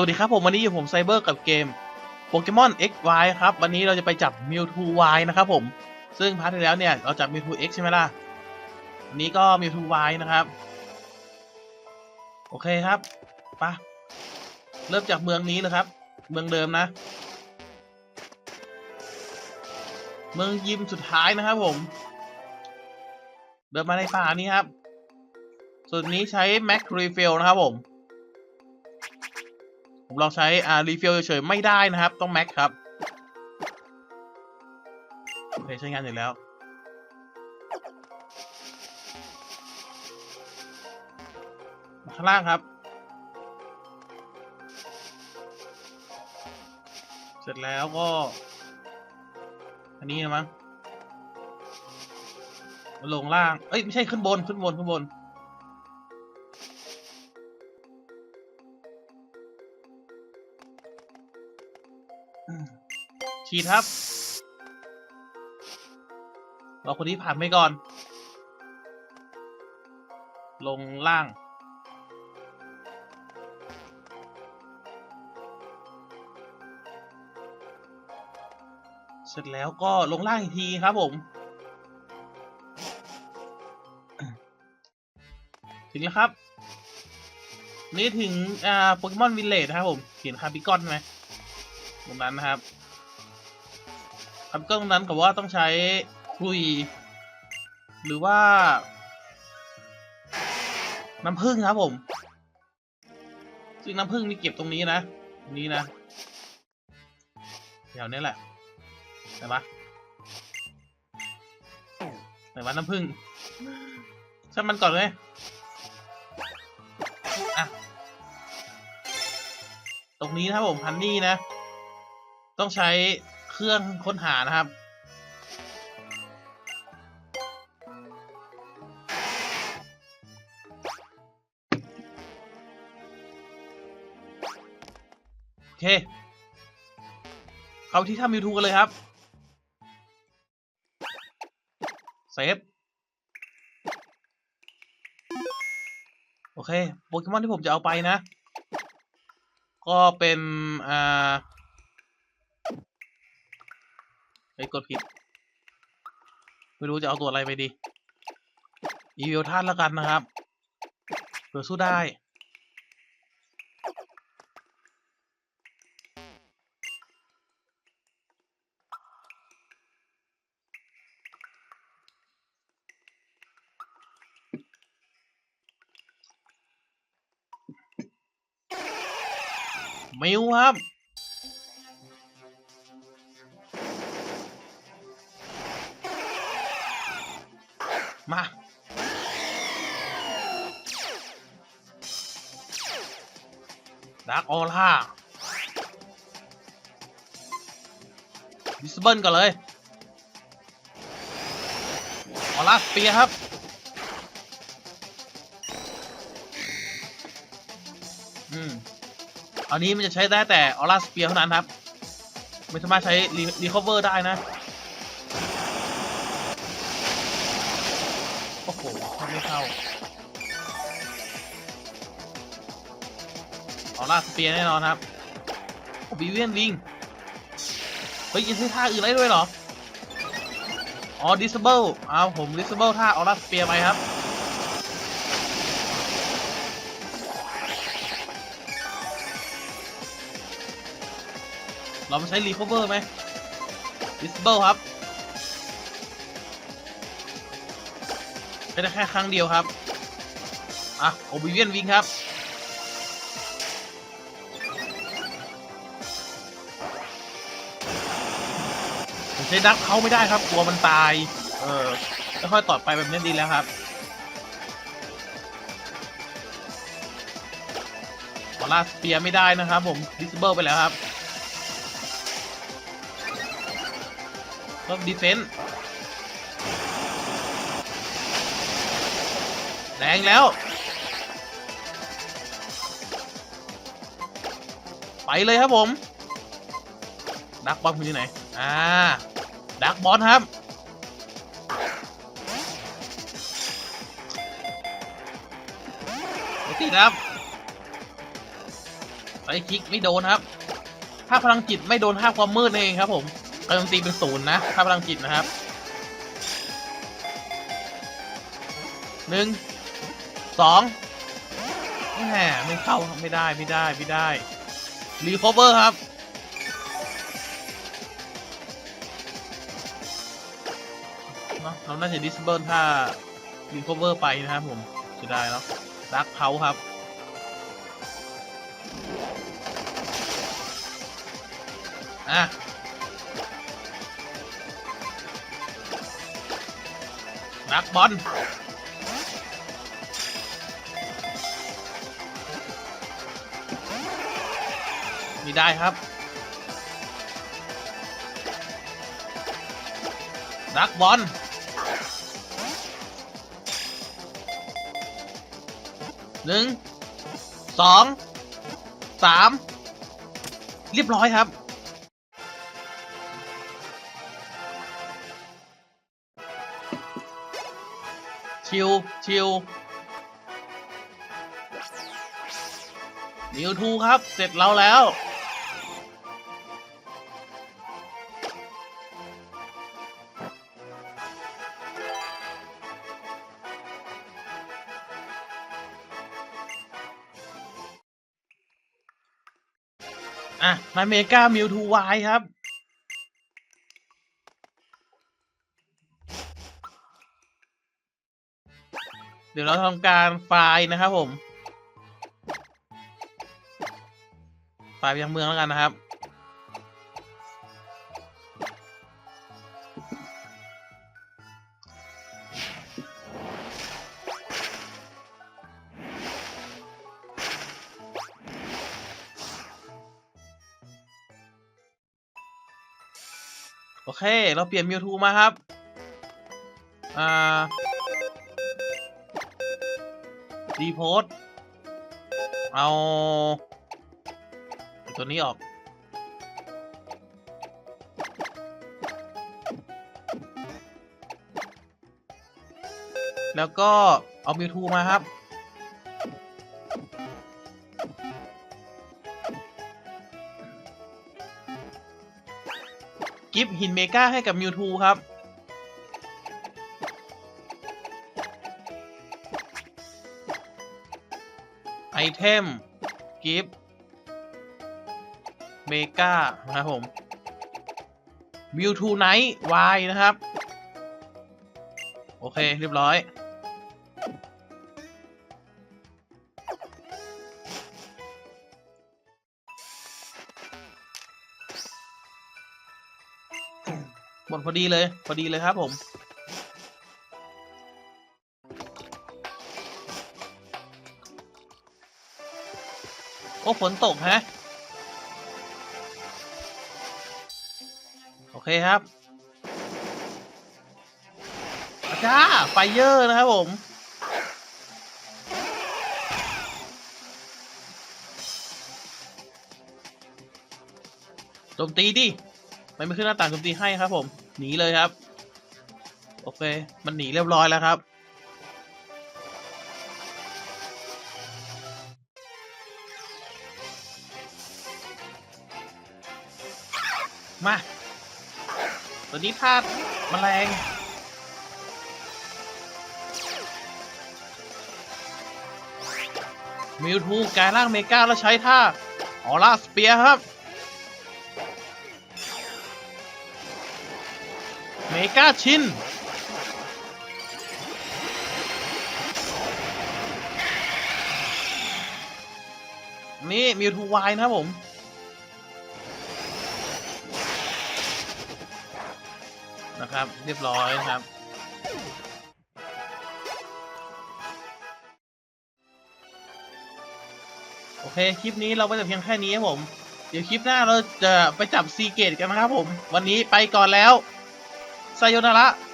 วัสดีครับผมวันนี้อยู่ผมไซเบอร์กับเกมโปเกมอน XY ครับ วันนี้เราจะไปจับ Mewtwo Y นะครับผม ซึ่งพาร์ทที่แล้วเนี่ย เราจับ Mewtwo X ใช่ไหมล่ะ วันนี้ก็ Mewtwo Y นะครับ โอเคครับไปะเริ่มจากเมืองนี้เลยครับ เมืองเดิมนะ เมืองยิมสุดท้ายนะครับผม เดินมาในป่านี้ครับ ส่วนนี้ใช้ Mac Refill นะครับผม ผมลองใช้อ่ารีฟิลเฉยๆไม่ได้นะครับ ต้องแม็กครับโอเคใช้งานอยู่แล้วข้างล่างครับ เสร็จแล้วก็ อันนี้นะมั้งลงล่าง เอ้ย ไม่ใช่ขึ้นบน ขึ้นบน ขึ้นบน ฉีดครับเราคนนี้ผ่านไปก่อน ลงล่าง เสร็จแล้วก็ลงล่างอีกทีครับผม ถึงแล้วครับ นี่ถึงอ่าโปเกมอนวิลเลจนะครับผม เขียนคาร์บิกอนไหมตรงนั้นนะครับ ครับก็ตรงนั้นกับว่าต้องใช้คุย หรือว่า น้ำผึ้งครับผม ซึ่งน้ำผึ้งนี่เก็บตรงนี้นะนี้นะแถวนี้แหละไหนวะไหนวะน้ำผึ้งช่างมันก่อนเลยอะตรงนี้นะครับผมฮันนี่นะ ต้องใช้ เครื่องค้นหานะครับ โอเคเขาที่ถ้ำยูทูกันเลยครับ เซฟ โอเค โปเกมอนที่ผมจะเอาไปนะ ก็เป็น อ่า เฮ้กดผิด ไม่รู้จะเอาตัวอะไรไปดีอีวิลท่านแล้วกันนะครับเผื่อสู้ได้ มิวครับ มาดักออร่าดิสเบิลก่อนเลย ออร่าสเปียครับ อืม อันนี้มันจะใช้ได้แต่ออร่าสเปียเท่านั้นครับ ไม่สามารถใช้รีคอเวอร์ได้นะ ไม่เข้าออร่าสเปียร์แน่นอนครับบิเวียนลิง เฮ้ยยังใช้ท่าอื่นได้ด้วยเหรอ อ๋อ disable เอาผม disable ท่าออร่าสเปียร์ไปครับ เรามาใช้ recover ไหม disable ครับ ได้แค่ครั้งเดียวครับ อะ oblivion wing ครับ ใช้ดักเขาไม่ได้ครับ กลัวมันตาย เออค่อยๆต่อไปแบบนี้ดีแล้วครับออร่าสเปียไม่ได้นะครับผม disable ไปแล้วครับก็ดีเฟนส์ แรงแล้ว ไปเลยครับผม ดักบอลคุณอยู่ไหน อ่า ดักบอลครับไม่ติครับไอ้คลิกไม่โดนครับ ถ้าพลังจิตไม่โดนท่าความมืดนั่นเองครับผมการโจมตีเป็นศูนย์นะ ถ้าพลังจิตนะครับหนึ่ง สองแหมไม่เข้าไม่ได้ไม่ได้ไม่ได้รีคอเวอร์ครับเนอะเราน่าจะดิสเบิลถ้ารีคอเวอร์ไปนะครับผมจะได้แล้วดักเขาครับอะนักบอล มีได้ครับนักบอลหนึ่งสองสามเรียบร้อยครับชิวชิวนิวทูครับ เสร็จเราแล้ว อะ มาเมกามิวทูวายครับ เดี๋ยวเราทำการไฟล์นะครับผม ไฟล์ยังเมืองแล้วกันนะครับ โอเค เราเปลี่ยนมิวทูมาครับ อ่าดีโพสเอา ตัวนี้ออก แล้วก็เอามิวทูมาครับ กิฟต์หินเมกาให้กับมิวทูครับ ไอเทม กิฟต์เมกานะครับผมมิวทูไนท์วายนะครับ โอเค เรียบร้อย หมดพอดีเลย พอดีเลยครับผม โอ้ฝนตกฮะ โอเคครับอาจ้าไฟเยอร์นะครับผมโจมตีดิ มันไม่ขึ้นหน้าต่างโจมตีให้ครับผม หนีเลยครับ โอเค มันหนีเรียบร้อยแล้วครับมา ตัวนี้พลาดแมลง มิวทูกลายร่างเมกาแล้วใช้ท่าออร่าสเปียร์ครับ กาชินนี่มิวทูวายนะครับผม นะครับ เรียบร้อยนะครับโอเค คลิปนี้เราไปแต่เพียงแค่นี้ครับผม เดี๋ยวคลิปหน้าเราจะไปจับซีเกตกันนะครับผม วันนี้ไปก่อนแล้ว ไซโยนาระ